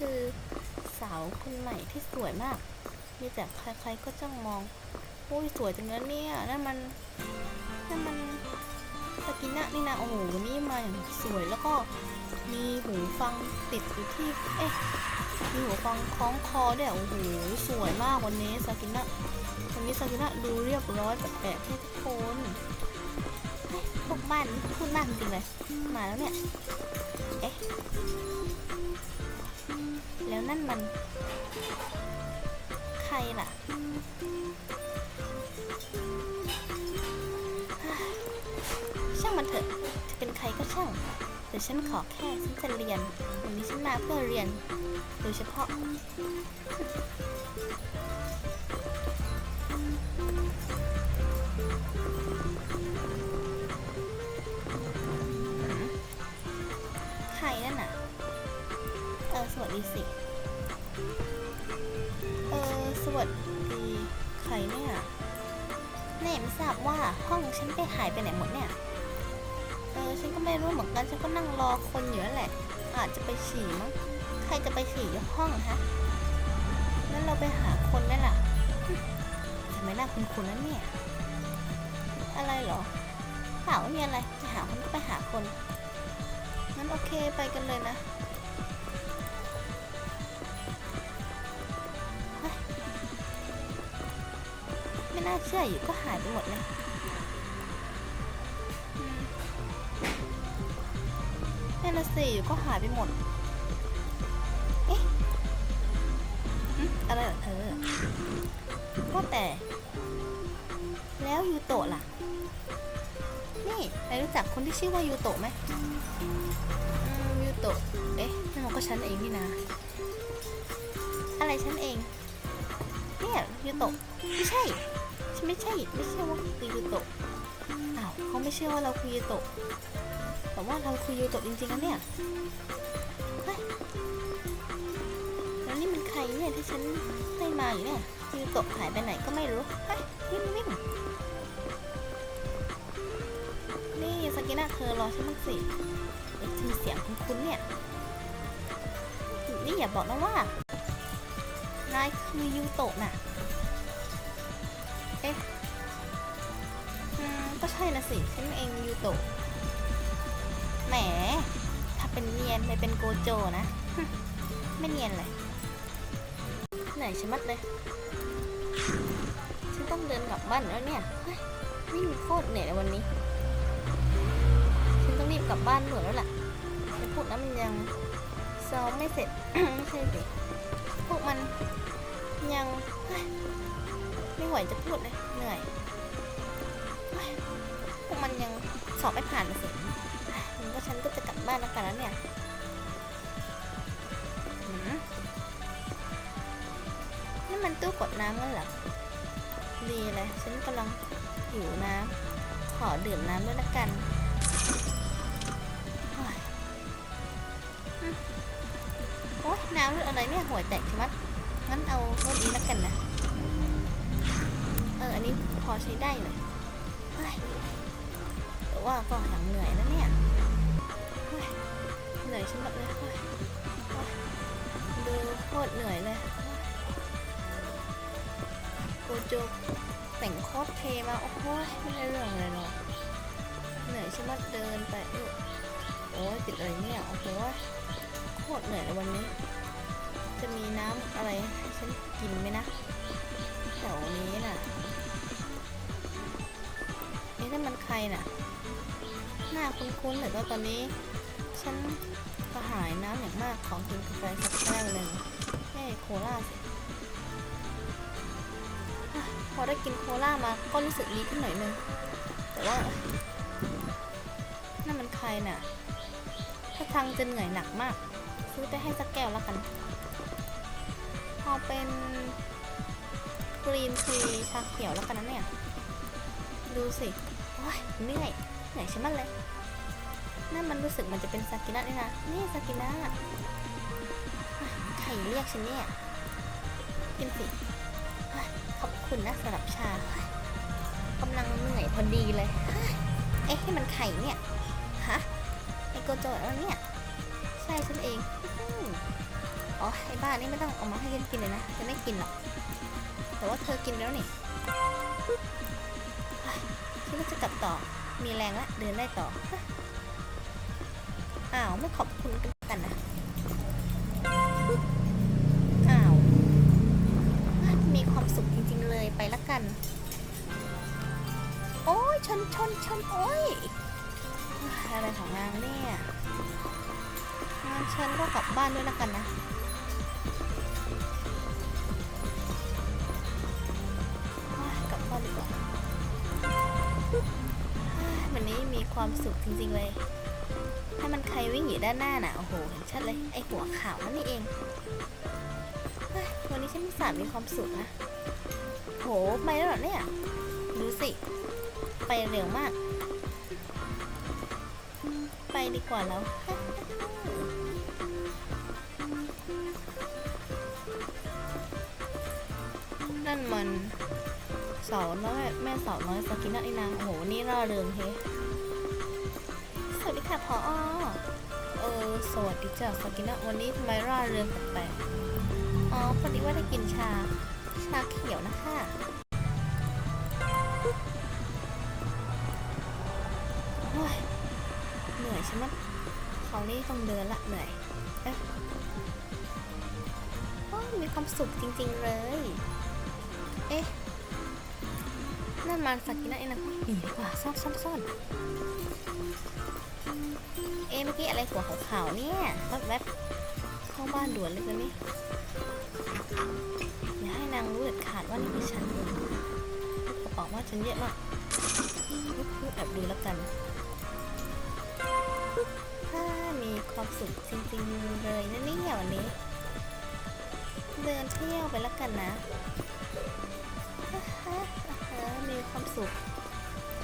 คือสาวคนใหม่ที่สวยมาก มีแต่ใครๆก็จ้องมองโอ้ยสวยจังเลยเนี่ยนั่นมันนั่นมันสกินะนี่นะโอ้โหวันนี้มาอย่างสวยแล้วก็มีหูฟังติดอยู่ที่ เอ๊ะมีหูฟังคล้องคอด้วยโอ้โหสวยมากวันนี้สกินะวันนี้สกินะดูเรียบร้อยแปลกๆให้ทุกคนพวกบ้านพูดมากจริงเลยมาแล้วเนี่ย เอ๊ะ แล้วนั่นมัน ใครล่ะ ช่างมันเถอะ จะเป็นใครก็ช่าง แต่ฉันขอแค่ฉันจะเรียน วันนี้ฉันมาเพื่อเรียน โดยเฉพาะ สวัสดีสิเออสวัสดีใครเนี่ยแน่ไม่ทราบว่าห้องฉันไปหายไปไหนหมดเนี่ย เออฉันก็ไม่รู้เหมือนกันฉันก็นั่งรอคนอยู่นั่นแหละ อาจจะไปฉี่มั้งใครจะไปฉี่ยห้องฮะงั้นเราไปหาคนไหมล่ะทำไมน้าคุ้นๆนั่นเนี่ย อะไรเหรอเปล่าไม่มีอะไรไปหาคนก็ไปหาคนงั้นโอเคไปกันเลยนะ ไม่น่าเชื่ออยู่ก็หายไปหมดเลยอืมนั่นน่ะสิอยู่ก็หายไปหมด เอ๊ะอืมอะไรเอเธอว่าแต่ แล้วยูโตะล่ะ นี่นายรู้จักคนที่ชื่อว่ายูโตะไหมยูโตะ เอ๊ะนั่นมันก็ฉันเองนี่นะ อะไรฉันเอง เนี่ยยูโตะ ไม่ใช่ ไม่ใช่ไม่ใช่ว่าคือยูโตะอ้าวเขาไม่เชื่อว่าเราคือยูโตะแต่ว่าเราคือยูโตะจริงๆนะเนี่ยเฮ้ยแล้วนี่มันใครเนี่ยที่ฉันให้มาอยู่เนี่ยยูโตะหายไปไหนก็ไม่รู้เฮ้ยวิ่งวิ่งนี่สกิน่าเธอรอฉันบ้างสิเอ๊ะมีเสียงคุ้นๆเนี่ยนี่อย่าบอกนะว่านายคือยูโตะน่ะ เอ๊ะอืมก็ใช่นะสิ ฉันเองยูโตะแหม ถ้าเป็นเนียนไม่เป็นโกโจนะ ไม่เนียนเลยเหนื่อยชะมัดเลย ฉันต้องเดินกลับบ้านแล้วเนี่ยวิ่งโคตรเหนื่อยเลยวันนี้ ฉันต้องรีบกลับบ้านด่วนแล้วล่ะแต่พวกนั้นมันยังซ้อมไม่เสร็จ ไม่ใช่สิพวกมันยัง ไม่ไหวจะพูดเลยเหนื่อยพวกมันยังสอบไม่ผ่านเลยสิมันก็ฉันก็จะกลับบ้านแล้วกันแล้วเนี่ยนี่มันตู้กดน้ำนั่นเหรอดีเลยฉันกำลังหิวน้ำขอดื่มน้ำด้วยละกันโอ้ยอืมโอ๊ยน้ำรสออะไรเนี่ยหัวแตกใช่ไหมงั้นเอารสนี้ละกันนะ ออันนี้พอใช้ได้เลยเฮ้ยแต่ว่าก็ยังเหนื่อยนะเนี่ยเหนื่อยฉันแบบเลยเฮ้ยโอ๊ยดูโคตรเหนื่อยเลยโกโจแต่งโคตรเทมาโอ้โหไม่ได้เรื่องเลยเนาะเหนื่อยใช่ไหมเดินไปเออโอ้ยติดอะไรเนี่ยโอ้โหโคตรเหนื่อยเลยวันนี้ จะมีน้ำอะไรให้ฉันกินไหมนะแถวนี้น่ะ นี่ถ้ามันใครน่ะ หน้าคุ้นๆแต่ว่าตอนนี้ ฉันกระหายน้ำอย่างมากของกินกาแฟสักแก้วหนึ่งเฮ้โคลาสิอะพอได้กินโคลามาก็รู้สึกดีขึ้นหน่อยนึง แต่ว่านั่นมันใครน่ะ ถ้าทางจะเหนื่อยหนักมาก ซื้อไปให้สักแก้วแล้วกันเอเป็นกรีนทีชาเขียวแล้วกันนะเนี่ย ดูสิ ยเหนื่อยเหนื่อยใช่ไหมเลยนั่นมันรู้สึกมันจะเป็นซากินะนี่นะนี่ซากินะใครเรียกฉันเนี่ยกินสิขอบคุณนะสำหรับชากำลังเหนื่อยพอดีเลยเอ๊ะนี่มันไข่เนี่ยฮะไอโกโจแล้วเนี่ยใช่ฉันเองอ๋อไอ้บ้านี่ไม่ต้องเอามาให้ฉันกินเลยนะฉันไม่กินหรอกแต่ว่าเธอกินแล้วนี่ คิดว่าจะกลับต่อ มีแรงละเดินได้ต่อ อ้าวไม่ขอบคุณกันนะ อ้าว มีความสุขจริงๆเลยไปละกัน โอ้ยชนชนชนโอ้ยอะไรของนางเนี่ยงานฉันก็กลับบ้านด้วยละกันนะ ความสุขจริงๆเลย ถ้ามันใครวิ่งอยู่ด้านหน้าน่ะ โอ้โห เห็นชัดเลย ไอหัวขาวนั่นนี่เอง วันนี้ฉันมีสารมีความสุขนะ โห ไปแล้วเหรอเนี่ย ดูสิ ไปเร็วมาก ไปดีกว่าแล้วนั่นมันเสาน้อยแม่เสาน้อยสกินนะไอ้นางโอ้โหนี่ร่าเริงเฮสวัสดี ค่ะพออเออสวัสดีจ้ะสกินะวันนี้ทำไมร่าเริงแปลกๆอ๋อพอดีว่าได้กินชา ชาเขียวนะคะโอ้ยเหนื่อยใช่ไหมเขานี่ต้องเดินละเหนื่อยเอ๊ะโอ้ยมีความสุขจริง ๆ เลย เอ๊ะนั่นมันสักกินะเองนะหนีดีกว่าซ่อนซ่อนซ่อน มื่อกี้อะไรหัวขาวๆเนี่ยแวบแวบเข้าบ้านด่วนเลยกันนี่อย่าให้นางรู้เด็ดขาดว่านี่คือฉันเลยกระเป๋าว่าฉันเยอะมากแอบดูแล้วกันถ้ามีความสุขจริงๆเลยนะเนี่ยวันนี้ เดินเที่ยวไปแล้วกันนะมีความสุข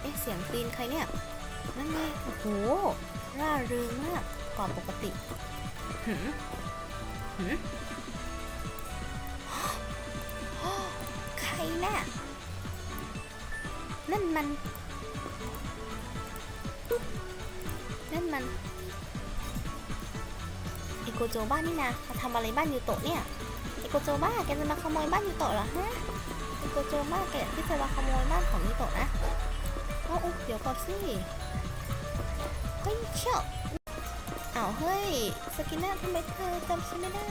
เอ๊ะเสียงตีนใครเนี่ย นั่นไงโอ้โห ร่าเริงมากกว่าปกติหืมหืมใครน่ะ นั่นมัน นั่นมันไอโกโจบ้านนี่นะมาทำอะไรบ้านยูโตะเนี่ยไอโกโจบ้าแกจะมาขโมยบ้านยูโตะเหรอฮะไอโกโจมากแกที่จะมาขโมยบ้านของนิโตะนะเอาอุ๊ยเดี๋ยวก่อนสิเฮ้ยเชี่ยวอ้าวเฮ้ยสกินน่าทำไมเธอจำฉันไม่ได้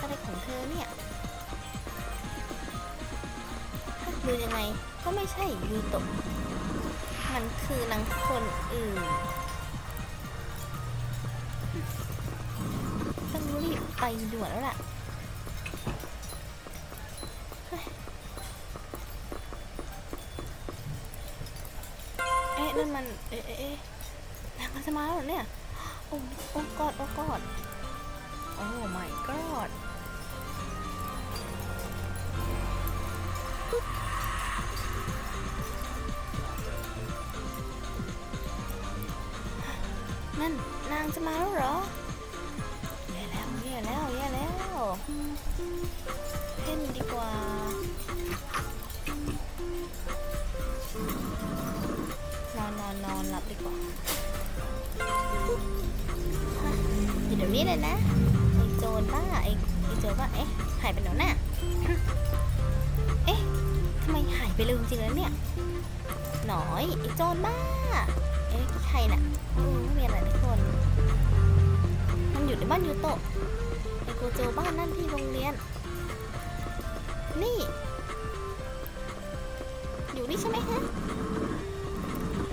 อะไรของเธอเนี่ยดูยังไงก็ไม่ใช่ยูโตะมันคือนางคนอื่นต้องรีบไปด่วนแล้วล่ะเอ๊ะนั่นมัน เอ๊ะ นางมันจะมาแล้วเนี่ย โอ้โอ้กอดโอ้กอดโอ้ my god นั่นนางจะมาแล้วเหรอแย่แล้วแย่แล้วแย่แล้วเพ่นดีกว่านอนนอนนอนหลับดีกว่า อยู่เดี๋ยวนี้เลยนะไอโจรบ้าไอไอโจรบ้าเอ๊ะหายไปไหนวะน่ะเอ๊ะทำไมหายไปเร็วจริงๆแล้วเนี่ยหน่อยไอโจรบ้าเอ๊ะใครน่ะอืมไม่มีอะไรทุกคนมันอยู่ในบ้านยูโตะไอโกโจบ้านนั่นที่โรงเรียน นี่ อยู่นี่ใช่ไหมฮะ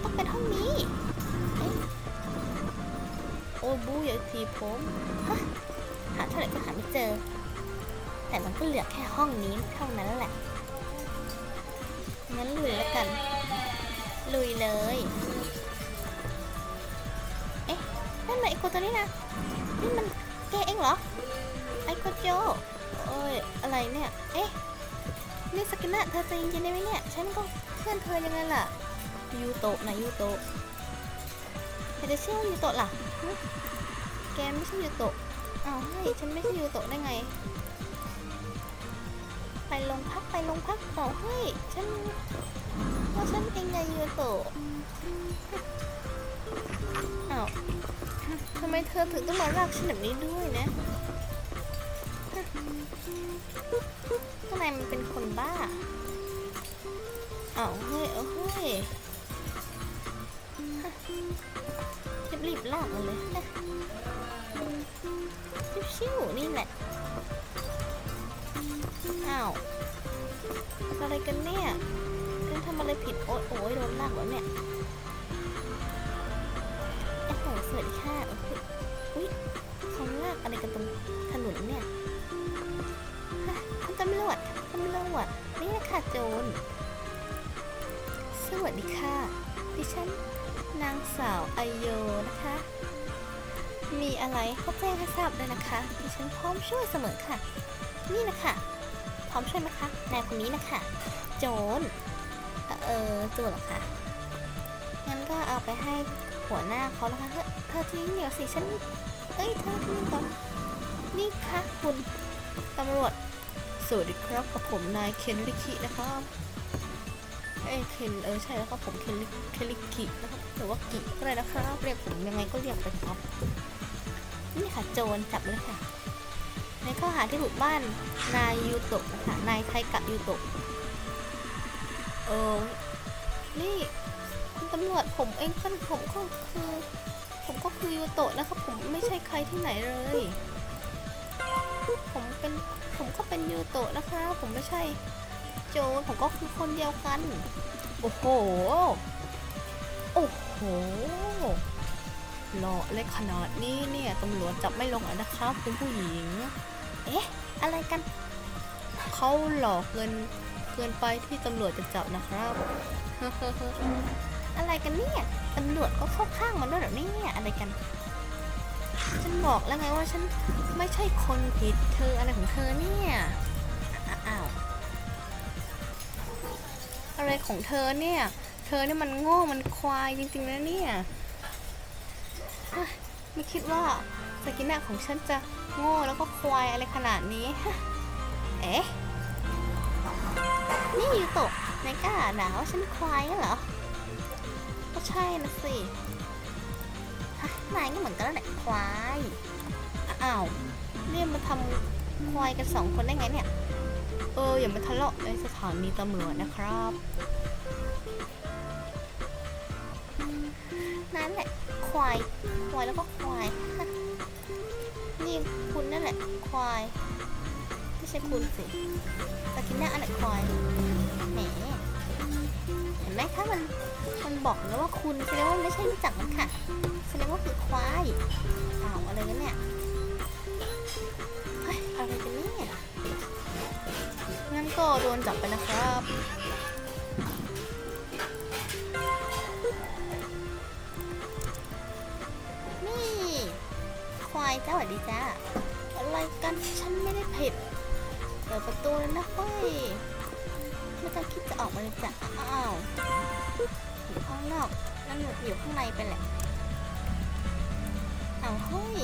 ต้องเป็นห้องนี้ โอ้บูอย่าทีผมฮะหาเท่าไหร่ก็หาไม่เจอ แต่มันก็เหลือแค่ห้องนี้เท่านั้นแหละ งั้นลุยแล้วกัน ลุยเลย เอ๊ะนั่นมันไอโกตัวนี้นะ นี่มันแกเองเหรอ ไอโกโจโอ้ย อะไรเนี่ย เอ๊ะ นี่สกินะเธอใจเย็นได้ไหมเนี่ย ฉันก็เพื่อนเธอยังไงล่ะ ยูโตะนะยูโตะใครจะเชื่อยูโตะล่ะ แกไม่ใช่ยูโตะอ้าวเฮ้ยฉันไม่ใช่ยูโตะได้ไง ไปลงพักไปลงพักเอล่าเฮ้ยฉันว่าฉันเป็นไงยูโตะอ้าวทำไมเธอถึงต้องมาลากฉันแบบนี้ด้วยนะข้างในมันเป็นคนบ้าอ้าวเฮ้ยเฮ้ย รีบลากมาเลยฮะชิวๆนี่แหละ อ้าวอะไรกันเนี่ยเธอทำอะไรผิดโอ๊ยโอ๊ยโดนลากแล้วเนี่ยโอ้โหสวัสดีค่ะอุ๊ยเขาลากอะไรกันตรงถนนเนี่ยฮะคุณตำรวจตำรวจนี่นะคะโจรสวัสดีค่ะดิฉัน นางสาวอโยนะคะ มีอะไรก็แจ้งให้ทราบเลยนะคะดิฉันพร้อมช่วยเสมอค่ะ นี่นะคะพร้อมช่วยไหมคะนายคนนี้นะคะโจรเออโจรเหรอคะงั้นก็เอาไปให้หัวหน้าเขาแล้วค่ะเฮ้ยเธอทิ้งเดี๋ยวสิฉันเอ้ยเธอทิ้งก่อนนี่ค่ะคุณตำรวจสวัสดีครับกับผมนายเคนริคินะครับ เอ้เคนเออใช่แล้วครับผมเคนริเคนริกินะครับหรือว่ากิก็ได้นะครับเรียกผมยังไงก็เรียกไปครับนี่ค่ะโจรจับเลยค่ะ ในข้อหาที่บุกบ้านนายยูโตะนะคะนายไทกะยูโตะเออนี่คุณตำรวจผมเองก็ผมก็คือ ผมก็คือยูโตะนะครับผมไม่ใช่ใครที่ไหนเลย ผมเป็นผมก็เป็นยูโตะนะคะ ผมไม่ใช่ โจรผมก็คือคนเดียวกัน โอ้โห โอ้โหหล่อเล็กขนาดนี้เนี่ยตำรวจจับไม่ลงอะนะครับเป็นผู้หญิง เอ๊ะ อะไรกัน เขาหลอกเงินเกินไปที่ตำรวจจะจับนะครับอะไรกันเนี่ยตำรวจก็เข้าข้างมันด้วยหรอเนี่ยอะไรกัน ฉันบอกแล้วไงว่าฉันไม่ใช่คนผิดเธออะไรของเธอเนี่ย อะไรของเธอเนี่ย เธอเนี่ยมันโง่มันควายจริงๆนะเนี่ยไม่คิดว่าสกิน่าของฉันจะโง่แล้วก็ควายอะไรขนาดนี้ เอ๊ะ นี่ยูโตะนายกล้าด่าว่าฉันควายเหรอ ก็ใช่นะสิฮะนายก็เหมือนกันแล้วแหละควาย อ้าว เรียกมาทำควายกันสองคนได้ไงเนี่ย เอออย่ามาทะเลาะในสถานีตำรวจนะครับ นั่นแหละ ควาย ควายแล้วก็ควาย นี่คุณนั่นแหละ ควาย ไม่ใช่คุณสิสกินหน้าอันไหนควาย แหม เห็นไหมคะมัน มันบอกแล้วว่าคุณแสดงว่าไม่ใช่รู้จักมันค่ะ แสดงว่าคือควายอ้าวอะไรกันเนี่ย เฮ้ยอะไรกัน ก็โดนจับไปนะครับ นี่ ควายจ้าสวัสดีจ้า อะไรกันฉันไม่ได้ผิดเปิดประตูแล้วนะเฮ้ยไม่ต้องคิดจะออกมาเลยจ้ะอ้าวอยู่ข้างนอกนั่นอยู่ข้างในไปแหละเอาเฮ้ย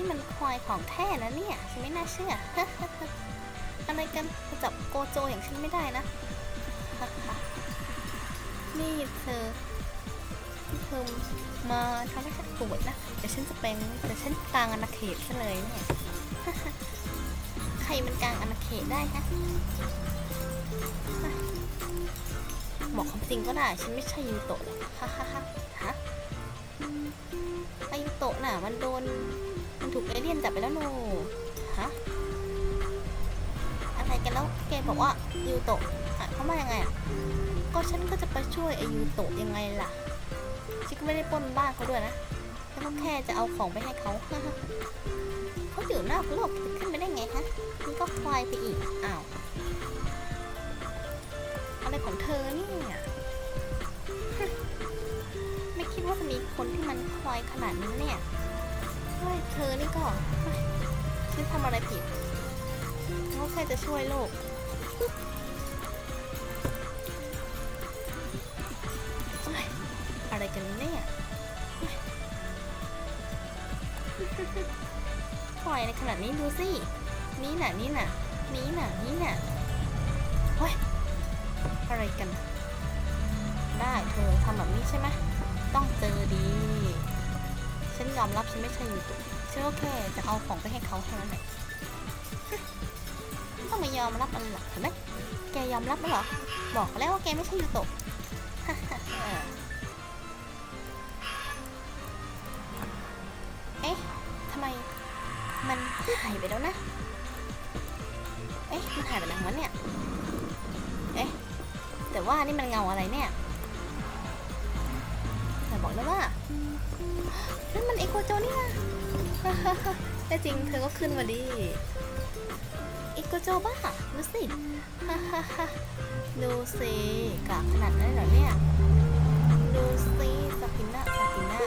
นี่มันควายของแท้นะเนี่ยฉันไม่น่าเชื่อ อะไรกันจะจับโกโจอย่างฉันไม่ได้นะ นี่เธอเธอมาทำให้ฉันปวดนะเดี๋ยวฉันจะเป็นเดี๋ยวฉันกลางอาณาเขตซะเลยเนี่ยใครมันกลางอาณาเขตได้ฮะบอกความจริงก็ได้ ฉันไม่ใช่ยูโตะหรอกฮ่าฮ่าฮ่าฮะไอยูโตะน่ะ มันโดน มันถูกเอเลี่ยนจับไปแล้วโนฮะอะไรกันแล้วแกบอกว่ายูโตะหมายความว่ายังไงอะก็ฉันก็จะไปช่วยไอยูโตะยังไงล่ะฉันก็ไม่ได้ปล้นบ้านเขาด้วยนะฉันก็แค่จะเอาของไปให้เขาเขาอยู่นอกโลกขึ้นไปได้ไงฮะนี่ก็ควายไปอีกอ้าวอะไรของเธอเนี่ยไม่คิดว่าจะมีคนที่มันควายขนาดนี้เนี่ย เฮ้ยเธอนี่ก็เฮ้ยฉันทำอะไรผิดเขาแค่จะช่วยโลกอะไรกันเนี่ยเฮ้ยปล่อยในขนาดนี้ดูสิ นี่น่ะ นี่น่ะ นี่น่ะ นี่น่ะเฮ้ย อะไรกัน ได้เธอทำแบบนี้ใช่ไหม ต้องเจอดี ฉันยอมรับฉันไม่ใช่ยูตุฉันก็แค่จะเอาของไปให้เขาเท่านั้นแหละยอมรับมันหรอกเห็นไหมแกยอมรับไหมหรอ บอกแล้วว่าแกไม่ใช่ยูโตะเอ๊ะทำไม มันหายไปแล้วนะ เอ๊ะ มันหายไปไหนวะเนี่ย เอ๊ะ แต่ว่านี่มันเงาอะไรเนี่ยแต่บอกแล้วว่า นั่นมันเอโกโจนี่นะแต่จริงเธอก็ขึ้นมาดิเอโกโจบ้าดูสิดูสิกากขนาดนั้นเลยเหรอเนี่ยดูสิสกินนะสกินนะ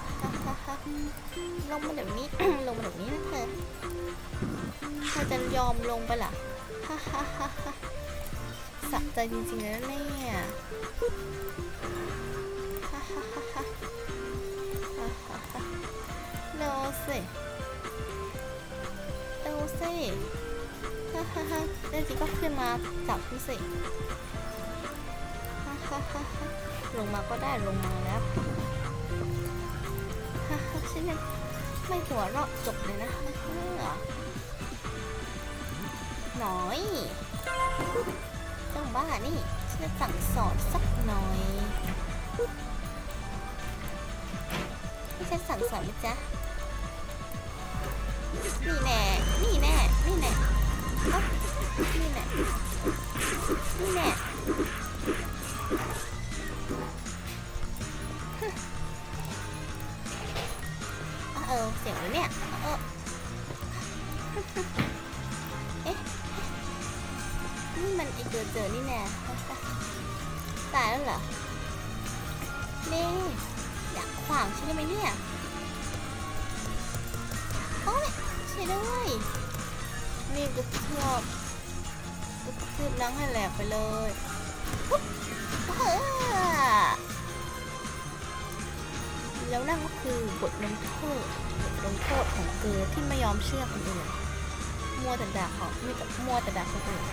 ลงมาเดี๋ยวนี้ ลงมาเดี๋ยวนี้นะเธอเธอจะยอมลงไปล่ะฮ่าฮ่าฮ่าฮ่าสะใจจริงๆนะเนี่ย ดูสิดูสิฮ่าฮ่าฮ่าเดี๋ยวจีก็ขึ้นมาจับพี่สิฮ่าฮ่าฮ่าฮ่าลงมาก็ได้ลงมาแล้วฮ่าฮ่าฉันยังไม่หัวเราะจบเลยนะเออหน่อยเจ้าบ้านี่ฉันจะสั่งสอนสักหน่อยให้ฉันสั่งสอนไหมจ๊ะ นี่แน่ นี่แน่ นี่แน่นี่แน่ นี่แน่ฮึอะเออเสียงเนี่ย เออเอ๊ะ นี่มันไอเจอเจอนี่แน่ตายแล้วเหรอเน่อยากขวางใช่ไหมเนี่ยโอ้ย ใช่ด้วยนี่กระเทือบกระเทือบนังให้แหลกไปเลยปุ๊บแล้วนั่นก็คือบทลงโทษบทลงโทษของเกอที่ไม่ยอมเชื่อคนอื่นมัวแต่ด่าเขาไม่แต่มัวแต่ด่าคนอื่น